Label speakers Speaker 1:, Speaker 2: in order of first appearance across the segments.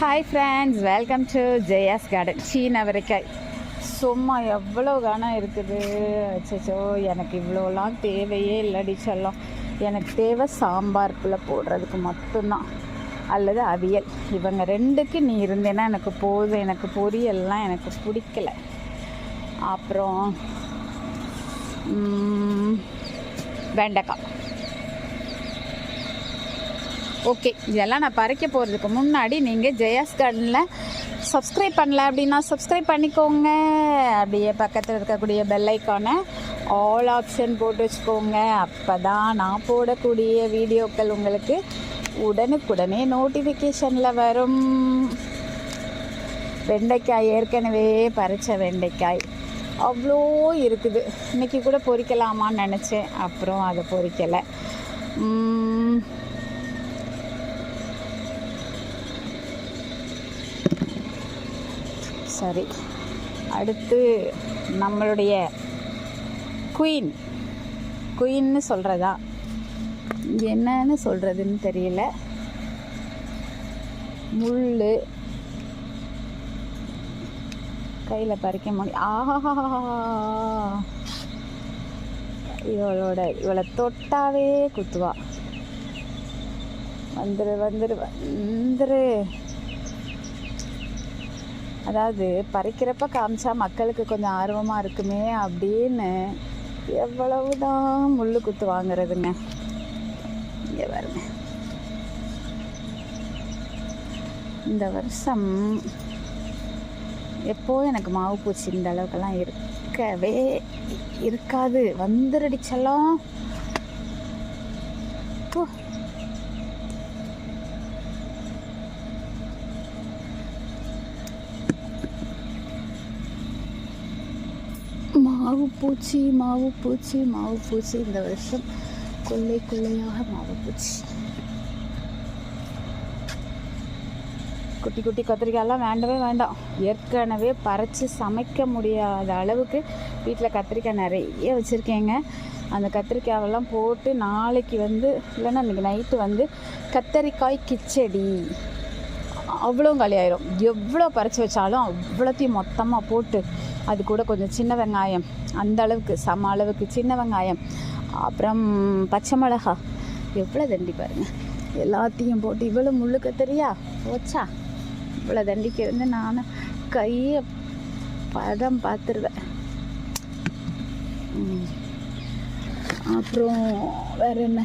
Speaker 1: Hi friends welcome to Jaya's garden சீன அவரைக்காய் சும்மா எவ்வளோ கனம் இருக்குது? அச்சோ எனக்கு இவ்வளோலாம் தேவையே இல்லடி சொல்லும். எனக்கு தேவை சாம்பாருக்குள்ளே போடுறதுக்கு மட்டும்தான். அல்லது அவியல். இவங்க ரெண்டுக்கு நீ இருந்தேன்னா எனக்கு போதும் எனக்கு பொரியல்லாம் எனக்கு பிடிக்கல. அப்புறம் வெண்டைக்காய். ஓகே இதெல்லாம் நான் பறிக்க போகிறதுக்கு முன்னாடி நீங்கள் ஜெயாஸ் கார்டனில் சப்ஸ்கிரைப் பண்ணல அப்படின்னா சப்ஸ்கிரைப் பண்ணிக்கோங்க. அப்படியே பக்கத்தில் இருக்கக்கூடிய பெல்லைக்கானை ஆல் ஆப்ஷன் போட்டு வச்சுக்கோங்க. அப்போ தான் நான் போடக்கூடிய வீடியோக்கள் உங்களுக்கு உடனுக்குடனே நோட்டிஃபிகேஷனில் வரும். வெண்டைக்காய் ஏற்கனவே பறித்த வெண்டைக்காய். அவ்வளோ இருக்குது. இன்றைக்கி கூட பொறிக்கலாமான்னு நினச்சேன். அப்புறம் அதை பொறிக்கலை. சரி. அடுத்து நம்மளுடைய குயின் குயின்னு சொல்கிறதா என்னன்னு சொல்கிறதுன்னு தெரியல. முள் கையில் பறிக்க முடியும் ஆஹா இவளோட இவளை தொட்டாவே குத்துவா. வந்துரு வந்துரு வந்துரு. அதாவது பறிக்கிறப்ப காமிச்சா மக்களுக்கு கொஞ்சம் ஆர்வமாக இருக்குமே அப்படின்னு எவ்வளவு தான் முள்ளு குத்து வாங்குறதுங்க. இங்கே பாருங்க. இந்த வருஷம் எப்போ எனக்கு மாவு பூச்சி இந்த அளவுக்கெல்லாம் இருக்கவே இருக்காது. வந்துருடிச்செல்லாம். மாவு பூச்சி மாவு பூச்சி மாவு பூச்சி. இந்த வருஷம் கொள்ளை கொள்ளையாக மாவு பூச்சி. குட்டி குட்டி கத்திரிக்காயெல்லாம் வேண்டவே வேண்டாம். ஏற்கனவே பறித்து சமைக்க முடியாத அளவுக்கு வீட்டில் கத்திரிக்காய் நிறைய வச்சுருக்கேங்க. அந்த கத்திரிக்காயெல்லாம் போட்டு நாளைக்கு வந்து இல்லைன்னா இன்றைக்கி நைட்டு வந்து கத்தரிக்காய் கிச்சடி. அவ்வளோ காலியாயிரும். எவ்வளோ பறித்து வச்சாலும் அவ்வளோத்தையும் மொத்தமாக போட்டு அது கூட கொஞ்சம் சின்ன வெங்காயம். அந்த அளவுக்கு சம அளவுக்கு சின்ன வெங்காயம். அப்புறம் பச்சை மிளகா. எவ்வளோ தண்டி பாருங்க. எல்லாத்தையும் போட்டு இவ்வளோ முள்ளு தெரியா? போச்சா? இவ்வளோ தண்டிக்கு இருந்து நான் கையை பதம் பார்த்துருவேன் அப்புறம் வேற என்ன?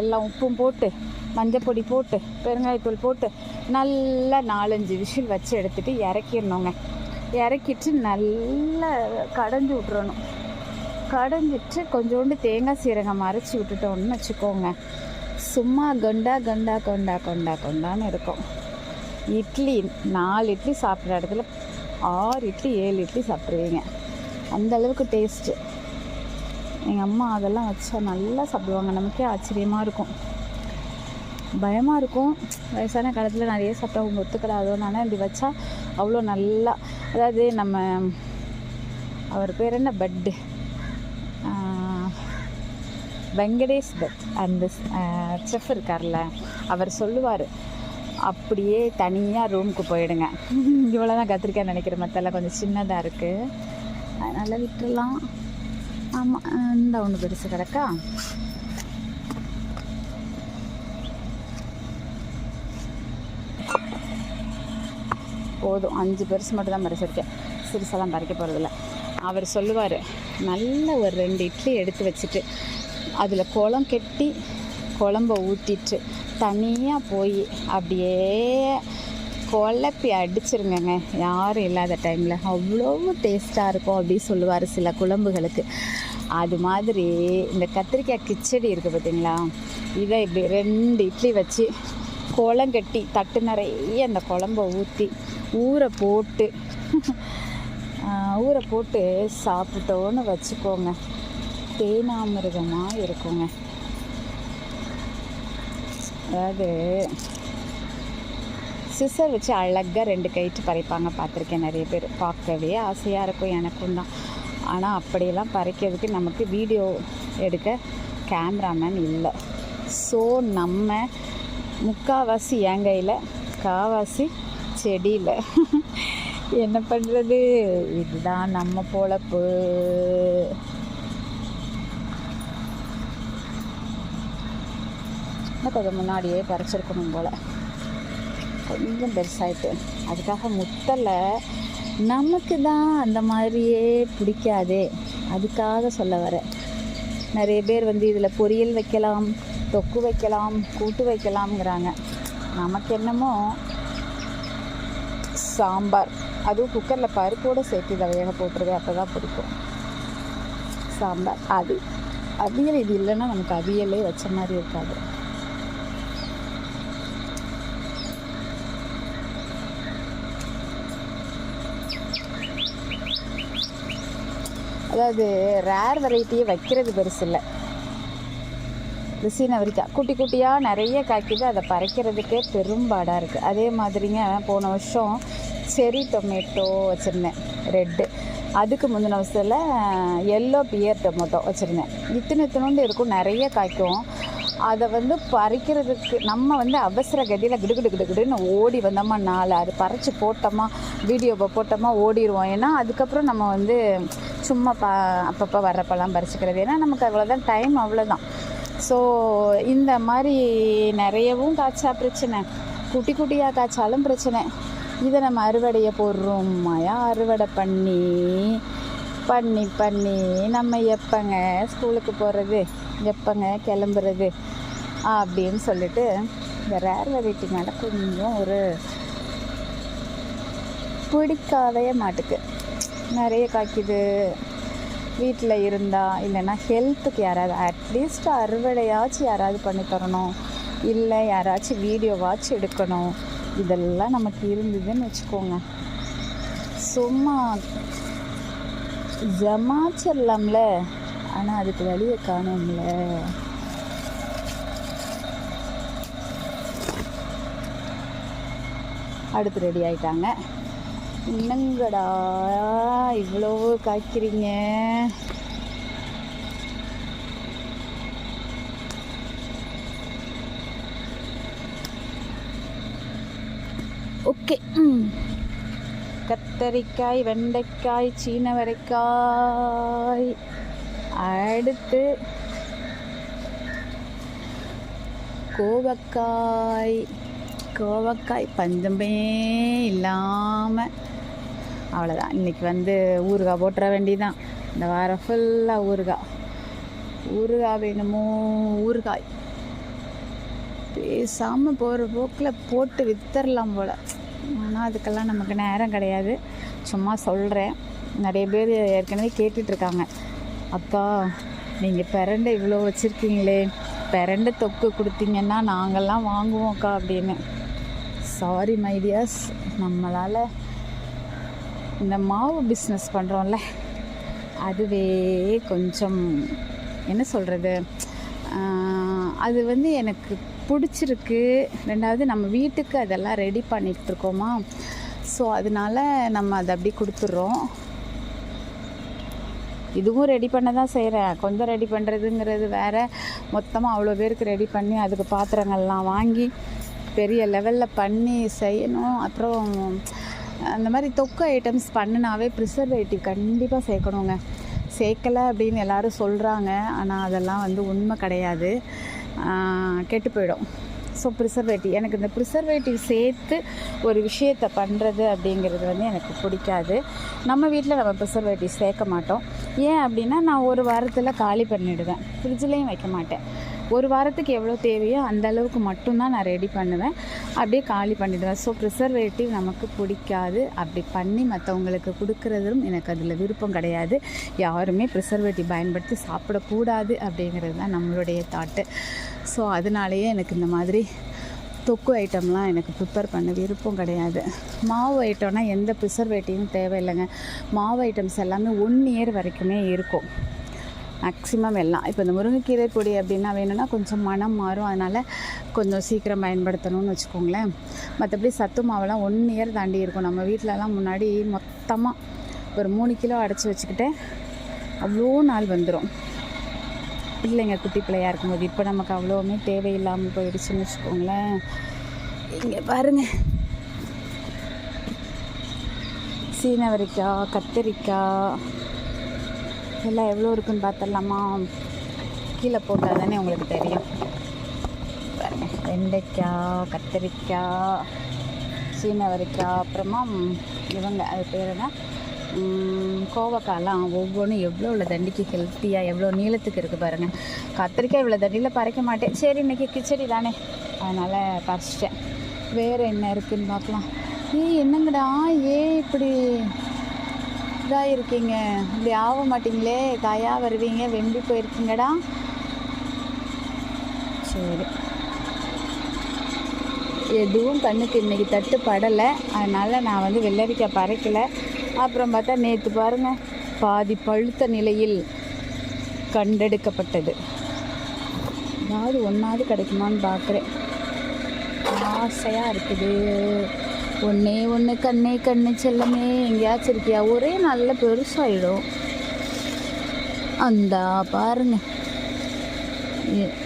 Speaker 1: எல்லாம் உப்பும் போட்டு மஞ்சப்பொடி போட்டு பெருங்காயத்தூள் போட்டு நல்லா நாலஞ்சு விசில் வச்சு எடுத்துகிட்டு இறக்கிடணுங்க. இறக்கிட்டு நல்லா கடைஞ்சி விட்றணும் கடைஞ்சிட்டு கொஞ்சோண்டு தேங்காய் சீரகம் அரைச்சி விட்டுட்டோம்னு வச்சுக்கோங்க. சும்மா கொண்டா கொண்டா கொண்டா கொண்டா கொண்டான்னு இருக்கும். இட்லி நாலு இட்லி சாப்பிட்ற இடத்துல ஆறு இட்லி ஏழு இட்லி சாப்பிட்ருவீங்க அந்த அளவுக்கு டேஸ்ட்டு எங்கள் அம்மா அதெல்லாம் வச்சா நல்லா சாப்பிடுவாங்க. நமக்கே ஆச்சரியமாக இருக்கும். பயமாக இருக்கும். வயசான காலத்தில் நிறைய சாப்பிட்டா அவங்க ஒத்துக்கிடாதோன்னு இப்படி வச்சா அவ்வளோ நல்லா அதாவது நம்ம அவர் பேர் என்ன? பட்டு வெங்கடேஷ் பட் அந்த செஃப் இருக்கார்ல அவர் சொல்லுவார் அப்படியே தனியாக ரூமுக்கு போயிடுங்க. இவ்வளோ தான் கத்திரிக்காய் நினைக்கிற மற்றெல்லாம் கொஞ்சம் சின்னதாக இருக்குது அதனால் விட்டுடலாம் ஆமாம் இந்த ஒன்று பெருசு கிடக்கா? போதும். அஞ்சு பெருசு மட்டும் தான் பறிச்சிருக்கேன் சிறுசெல்லாம் பறிக்க போகிறதில்ல அவர் சொல்லுவார் நல்ல ஒரு ரெண்டு இட்லி எடுத்து வச்சுட்டு அதில் குளம் கெட்டி குழம்ப ஊற்றிட்டு தனியாக போய் அப்படியே குழப்பி அடிச்சிருங்கங்க. யாரும் இல்லாத டைமில் அவ்வளோ டேஸ்ட்டாக இருக்கும் அப்படின்னு சொல்லுவார் சில குழம்புகளுக்கு. அது மாதிரி இந்த கத்திரிக்காய் கிச்சடி இருக்குது பார்த்தீங்களா இதை இப்படி ரெண்டு இட்லி வச்சு குளம் கட்டி தட்டு நிறைய அந்த குழம்ப ஊற்றி ஊற போட்டு ஊரை ஊற போட்டு சாப்பிட்டோன்னு வச்சுக்கோங்க. தேனாமிருகமாக இருக்குங்க. அதாவது சிசர் வச்சு அழகாக ரெண்டு கைட்டு பறிப்பாங்க பார்த்துருக்கேன் நிறைய பேர். பார்க்கவே ஆசையாக இருக்கும் எனக்கும் தான். ஆனால் அப்படியெல்லாம் பறிக்கிறதுக்கு நமக்கு வீடியோ எடுக்க கேமராமேன் இல்லை. ஸோ நம்ம முக்காவாசி என் கையில் காவாசி செடியில். என்ன பண்ணுறது இதுதான் நம்ம பொழப்பு. இன்னும் கொஞ்சம் முன்னாடியே பறிச்சிருக்கணும் போல். கொஞ்சம் பெருசாயிட்டு. அதுக்காக முத்தலை. நமக்கு தான் அந்த மாதிரியே பிடிக்காதே. அதுக்காக சொல்ல வரேன் நிறைய பேர் வந்து இதில் பொரியல் வைக்கலாம் தொக்கு வைக்கலாம் கூட்டு வைக்கலாம்ங்கிறாங்க. நமக்கு என்னமோ சாம்பார். அதுவும் குக்கரில் பருப்போடு சேர்த்து இதை வேக போட்டுருவேன். அப்போ தான் பிடிக்கும். சாம்பார். அது அவியல் இது இல்லைன்னா நமக்கு அவியலே வச்ச மாதிரி இருக்காது. அதாவது ரேர் வெரைட்டியை வைக்கிறது பெருசு இல்லை. ரிசீனவரிக்காய் குட்டி குட்டியாக நிறைய காய்க்குது. அதை பறைக்கிறதுக்கே பெரும்பாடாக இருக்குது அதே மாதிரிங்க போன வருஷம் செரி டொமேட்டோ வச்சுருந்தேன். ரெட்டு அதுக்கு முந்தின வருஷத்தில் எல்லோ பியர் டொமேட்டோ வச்சுருந்தேன். இத்தனை இத்தனோண்டு இருக்கும் நிறைய காய்க்கும். அதை வந்து பறிக்கிறதுக்கு நம்ம வந்து அவசர கதியில் கிடுகிடு கிடுகிடுன்னு ஓடி வந்தோமா நாலு அது பறித்து போட்டோமா வீடியோவை போட்டோமா ஓடிடுவோம் ஏன்னா அதுக்கப்புறம் நம்ம வந்து சும்மா ப அப்பப்போ வர்றப்பெல்லாம் பறிச்சுக்கிறது. ஏன்னா நமக்கு அவ்வளோதான் டைம் அவ்வளோதான் ஸோ இந்த மாதிரி நிறையவும் காய்ச்சா பிரச்சனை. குட்டி குட்டியாக காய்ச்சாலும் பிரச்சனை. இதை நம்ம அறுவடையை போடுறோம்மாயா அறுவடை பண்ணி பண்ணி பண்ணி நம்ம எப்போங்க ஸ்கூலுக்கு போகிறது எப்போங்க கிளம்புறது? அப்படின்னு சொல்லிட்டு இந்த ரேர் வெரைட்டி மேலே கொஞ்சம் ஒரு பிடிக்காதே மாட்டுக்கு. நிறைய காய்க்குது. வீட்டில் இருந்தால் இல்லைன்னா ஹெல்த்துக்கு யாராவது அட்லீஸ்ட் அறுவடையாச்சும் யாராவது பண்ணி தரணும். இல்லை யாராச்சும் வீடியோவாச்சும் எடுக்கணும். இதெல்லாம் நமக்கு இருந்ததுன்னு வச்சுக்கோங்க. சும்மா ஜமாச்சிடலாம்ல ஆனால் அதுக்கு வழியை காணோம்ல. அடுத்து ரெடி ஆயிட்டாங்க. என்னங்கடா இவ்வளோ காய்க்கிறீங்க? ஓகே கத்தரிக்காய் வெண்டைக்காய் சீனவரைக்காய். அடுத்து கோவக்காய். கோவக்காய் பஞ்சமே இல்லாமல் அவ்வளோதான் இன்றைக்கி வந்து ஊறுகாய் போட்டுற வேண்டிதான். இந்த வாரம் ஃபுல்லாக ஊறுகாய். ஊறுகாய் வேணுமோ? ஊறுகாய். பேசாமல் போகிற போக்கில் போட்டு வித்தரலாம் போல். ஆனால் அதுக்கெல்லாம் நமக்கு நேரம் கிடையாது. சும்மா சொல்கிறேன் நிறைய பேர் ஏற்கனவே கேட்டுட்ருக்காங்க. அக்கா நீங்கள் பிறண்டை இவ்வளோ வச்சுருக்கீங்களே. பிறண்டை தொக்கு கொடுத்தீங்கன்னா நாங்கள்லாம் வாங்குவோம்க்கா அப்படின்னு. சாரி மைடியாஸ் நம்மளால் இந்த மாவு பிஸ்னஸ் பண்ணுறோம்ல அதுவே கொஞ்சம் என்ன சொல்கிறது அது வந்து எனக்கு பிடிச்சிருக்கு. ரெண்டாவது நம்ம வீட்டுக்கு அதெல்லாம் ரெடி பண்ணிகிட்ருக்கோமா ஸோ அதனால நம்ம அதை அப்படி கொடுத்துட்றோம். இதுவும் ரெடி பண்ண தான் செய்கிறேன் கொஞ்சம் ரெடி பண்ணுறதுங்கிறது வேறு. மொத்தமாக அவ்வளோ பேருக்கு ரெடி பண்ணி அதுக்கு பாத்திரங்கள்லாம் வாங்கி பெரிய லெவலில் பண்ணி செய்யணும். அப்புறம் அந்த மாதிரி தொக்கு ஐட்டம்ஸ் பண்ணினாவே ப்ரிசர்வேட்டிவ் கண்டிப்பாக சேர்க்கணுங்க. சேர்க்கலை அப்படின்னு எல்லோரும் சொல்கிறாங்க ஆனால் அதெல்லாம் வந்து உண்மை கிடையாது. கெட்டு போயிடும். ஸோ ப்ரிசர்வேட்டிவ் எனக்கு இந்த ப்ரிசர்வேட்டிவ் சேர்த்து ஒரு விஷயத்தை பண்ணுறது அப்படிங்கிறது வந்து எனக்கு பிடிக்காது. நம்ம வீட்டில் நம்ம ப்ரிசர்வேட்டிவ் சேர்க்க மாட்டோம். ஏன் அப்படின்னா நான் ஒரு வாரத்தில் காலி பண்ணிவிடுவேன் ஃப்ரிட்ஜ்லேயும் வைக்க மாட்டேன். ஒரு வாரத்துக்கு எவ்வளோ தேவையோ அந்த அளவுக்கு மட்டும்தான் நான் ரெடி பண்ணுவேன். அப்படியே காலி பண்ணிவிடுவேன் ஸோ ப்ரிசர்வேட்டிவ் நமக்கு பிடிக்காது. அப்படி பண்ணி மற்றவங்களுக்கு கொடுக்குறதும் எனக்கு அதில் விருப்பம் கிடையாது. யாருமே ப்ரிசர்வேட்டிவ் பயன்படுத்தி சாப்பிடக்கூடாது அப்படிங்கிறது தான் நம்மளுடைய தாட்டு ஸோ அதனாலேயே எனக்கு இந்த மாதிரி தொக்கு ஐட்டம்லாம் எனக்கு ப்ரிப்பேர் பண்ண விருப்பம் கிடையாது. மாவு ஐட்டம்னால் எந்த ப்ரிசர்வேட்டிவும் தேவையில்லைங்க. மாவு ஐட்டம்ஸ் எல்லாமே ஒன் இயர் வரைக்குமே இருக்கும். மேக்ஸிமம் எல்லாம். இப்போ இந்த முருங்கைக்கீரை பொடி அப்படின்னா வேணும்னா கொஞ்சம் மனம் மாறும். அதனால் கொஞ்சம் சீக்கிரம் பயன்படுத்தணும்னு வச்சுக்கோங்களேன். மற்றபடி சத்து மாவெல்லாம் ஒன் இயர் தாண்டி இருக்கும். நம்ம வீட்டிலலாம் முன்னாடி மொத்தமாக ஒரு மூணு கிலோ அடைச்சி வச்சுக்கிட்டேன் அவ்வளோ நாள் வந்துடும் பிள்ளைங்க குட்டி பிள்ளையாக இருக்கும்போது. இப்போ நமக்கு அவ்வளோவுமே தேவையில்லாமல் போயிடுச்சுன்னு வச்சுக்கோங்களேன். இங்கே பாருங்க. சீனவரிக்காய் கத்திரிக்காய் எல்லாம் எவ்வளோ இருக்குன்னு பார்த்துடலாமா கீழே போட்டால் தானே உங்களுக்கு தெரியும். வெண்டைக்காய் கத்திரிக்காய் சீனவரிக்காய் அப்புறமா இவங்க அது பேர் என்ன? ம், கோவக்காய்லாம் ஒவ்வொன்றும் எவ்வளோ உள்ள தண்டிக்கு ஹெல்த்தியாக எவ்வளோ நீளத்துக்கு இருக்குது பாருங்கள் கத்திரிக்காய் இவ்வளோ தண்டியில் பறைக்க மாட்டேன். சரி இன்றைக்கி கிச்சடி தானே. அதனால் பறிச்சிட்டேன். வேறு என்ன இருக்குன்னு பார்க்கலாம் ஏய் என்னங்கடா? ஏன் இப்படி இதாக இருக்கீங்க இப்படி ஆக மாட்டீங்களே. காயாக வருவீங்க. வெம்பி போயிருக்கீங்கடா. சரி. எதுவும் கண்ணுக்கு இன்றைக்கி தட்டு படலை. அதனால் நான் வந்து வெள்ளரிக்காய் பறைக்கலை. அப்புறம் பார்த்தா நேற்று பாருங்கள் பாதி பழுத்த நிலையில் கண்டெடுக்கப்பட்டது. ஏதாவது ஒன்றாவது கிடைக்குமான்னு பார்க்குறேன் ஆசையாக இருக்குது. ஒன்றே ஒன்று கண்ணே கண்ணு செல்லமே. எங்கேயாச்சும் இருக்கியா? ஒரே நல்ல பெருசாகிடும் அந்த பாருங்க.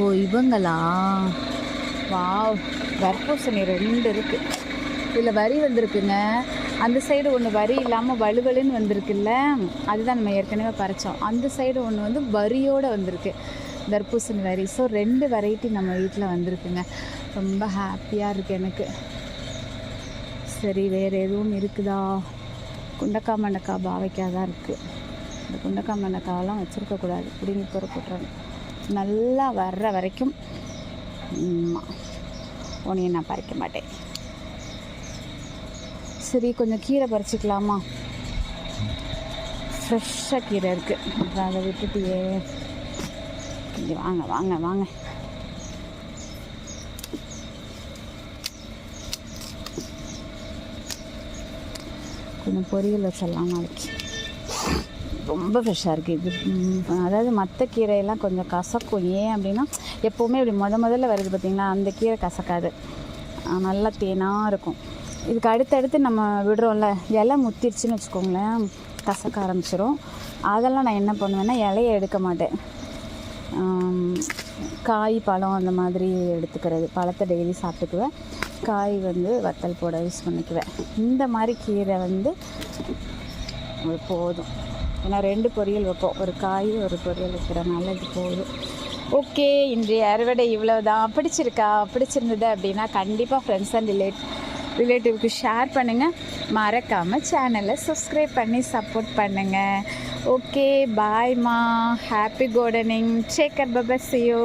Speaker 1: ஓ இவங்களா? வாவ் தர்பூசணி ரெண்டு இருக்குது இதில் வரி வந்திருக்குங்க. அந்த சைடு ஒன்று வரி இல்லாமல் வலுவலுன்னு வந்திருக்குல்ல? அதுதான் நம்ம ஏற்கனவே பறித்தோம் அந்த சைடு ஒன்று வந்து வரியோடு வந்திருக்கு. தர்பூசணி வரி. ஸோ ரெண்டு வெரைட்டி நம்ம வீட்டில் வந்திருக்குங்க. ரொம்ப ஹாப்பியாக இருக்குது எனக்கு. சரி வேறு எதுவும் இருக்குதா? குண்டக்கா மண்டக்கா பாவைக்காய் தான் இருக்குது இந்த குண்டக்கா மண்டக்காவெல்லாம் வச்சுருக்கக்கூடாது பிடிங்கி போகிற போட்டுறணும் நல்லா வர்ற வரைக்கும் உனையை நான் பறிக்க மாட்டேன். சரி கொஞ்சம் கீரை பறிச்சிக்கலாமா? ஃப்ரெஷ்ஷாக கீரை இருக்குது அப்புறம் அதை விட்டுட்டியே. கொஞ்சம் வாங்க வாங்க வாங்க. கொஞ்சம் பொரியல் வச்சிடலாம் நாளைக்கு ரொம்ப ஃப்ரெஷ்ஷாக இருக்குது இது அதாவது மற்ற கீரையெல்லாம் கொஞ்சம் கசக்கும். ஏன் அப்படின்னா எப்போவுமே இப்படி முத முதல்ல வருது பார்த்திங்களா அந்த கீரை கசக்காது. நல்லா தேனாக இருக்கும். இதுக்கு அடுத்தடுத்து நம்ம விடுறோம்ல இலை முத்திருச்சுன்னு வச்சுக்கோங்களேன் கசக்க ஆரம்பிச்சிடும் அதெல்லாம் நான் என்ன பண்ணுவேன்னா இலையை எடுக்க மாட்டேன். காய் பழம் அந்த மாதிரி எடுத்துக்கிறது. பழத்தை டெய்லி சாப்பிட்டுக்குவேன். காய் வந்து வத்தல் போட யூஸ் பண்ணிக்குவேன். இந்த மாதிரி கீரை வந்து போதும். ஏன்னா ரெண்டு பொரியல் வைப்போம். ஒரு காய் ஒரு பொரியல் வைக்கிறனால இது போதும். ஓகே இன்றைய அறுவடை இவ்வளோ தான் பிடிச்சிருக்கா? பிடிச்சிருந்தது அப்படின்னா கண்டிப்பாக ஃப்ரெண்ட்ஸ் அண்ட் ரிலேட் ரிலேட்டிவ்க்கு ஷேர் பண்ணுங்கள் மறக்காமல் சேனலை சப்ஸ்கிரைப் பண்ணி சப்போர்ட் பண்ணுங்கள் ஓகே பாய்மா ஹாப்பி கார்டனிங் சேக்கர் பபா சியோ